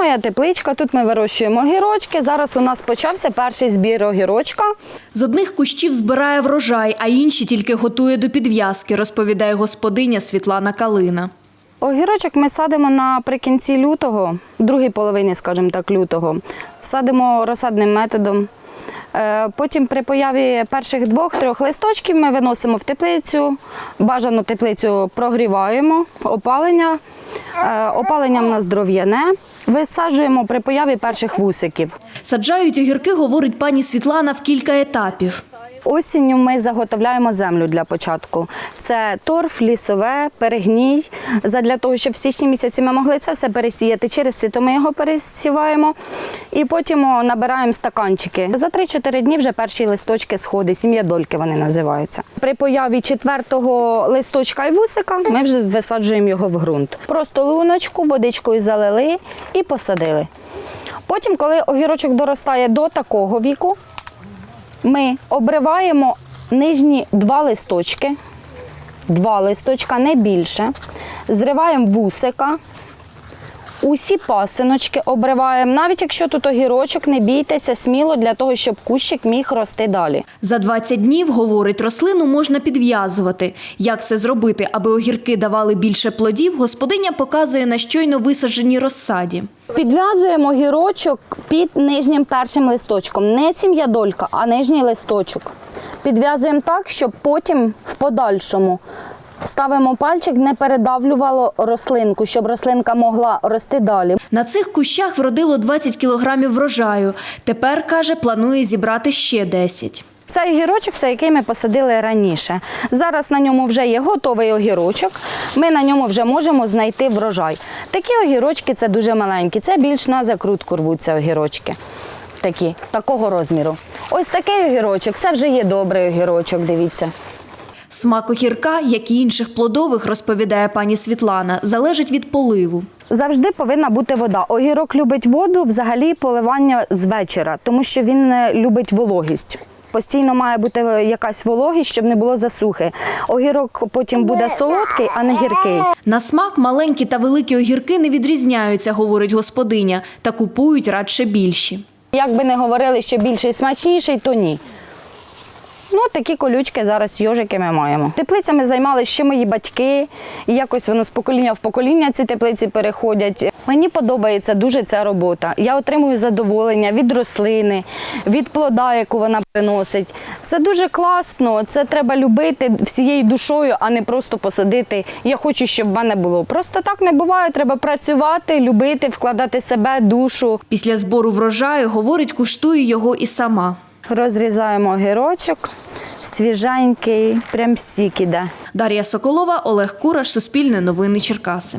моя тепличка. Тут ми вирощуємо огірочки. Зараз у нас почався перший збір огірочка. З одних кущів збирає врожай, а інші тільки готує до підв'язки, розповідає господиня Світлана Калина. Огірочок ми садимо наприкінці лютого, другій половині, скажімо так, лютого. Садимо розсадним методом. Е, Потім при появі перших двох-трьох листочків ми виносимо в теплицю. Бажану теплицю прогріваємо, опалення. Е, Опалення в нас дров'яне. Висаджуємо при появі перших вусиків. Саджають огірки, говорить пані Світлана, в кілька етапів. Осінню ми заготовляємо землю для початку. Це торф, лісове, перегній. Задля того, щоб в січні місяці ми могли це все пересіяти. Через світо ми його пересіваємо і потім набираємо стаканчики. За 3-4 дні вже перші листочки сходи, сім'ядольки вони називаються. При появі четвертого листочка і вусика ми вже висаджуємо його в ґрунт. Просто луночку, водичкою залили і посадили. Потім, коли огірочок доростає до такого віку, ми обриваємо нижні два листочки, два листочка, не більше. Зриваємо вусика. Усі пасиночки обриваємо. Навіть якщо тут огірочок, не бійтеся сміло для того, щоб кущик міг рости далі. За 20 днів, говорить, рослину можна підв'язувати. Як це зробити, аби огірки давали більше плодів, господиня показує на щойно висадженій розсаді. Підв'язуємо огірочок під нижнім першим листочком. Не сім'ядолька, а нижній листочок. Підв'язуємо так, щоб потім в подальшому ставимо пальчик, не передавлювало рослинку, щоб рослинка могла рости далі. На цих кущах вродило 20 кілограмів врожаю. Тепер, каже, планує зібрати ще 10. Цей огірочок, це який ми посадили раніше. Зараз на ньому вже є готовий огірочок. Ми на ньому вже можемо знайти врожай. Такі огірочки це дуже маленькі. Це більш на закрутку рвуться огірочки. Такі, такого розміру. Ось такий огірочок, це вже є добрий огірочок, дивіться. Смак огірка, як і інших плодових, розповідає пані Світлана, залежить від поливу. Завжди повинна бути вода. Огірок любить воду, взагалі поливання з вечора, тому що він е, любить вологість. Постійно має бути е, якась вологість, щоб не було засухи. Огірок потім буде солодкий, а не гіркий. На смак маленькі та великі огірки не відрізняються, говорить господиня, та купують радше більші. Як би не говорили, що більший смачніший, то ні. Ну, такі колючки зараз йожики ми маємо. Теплицями займалися ще мої батьки, і якось воно з покоління в покоління ці теплиці переходять. Мені подобається дуже ця робота. Я отримую задоволення від рослини, від плода, яку вона приносить. Це дуже класно. Це треба любити всією душою, а не просто посадити. Я хочу, щоб в мене було. Просто так не буває. Треба працювати, любити, вкладати себе, душу. Після збору врожаю, говорить, куштує його і сама. Розрізаємо огірочок, свіженький, прям сік іде. Дар'я Соколова, Олег Кураш, Суспільне новини Черкаси.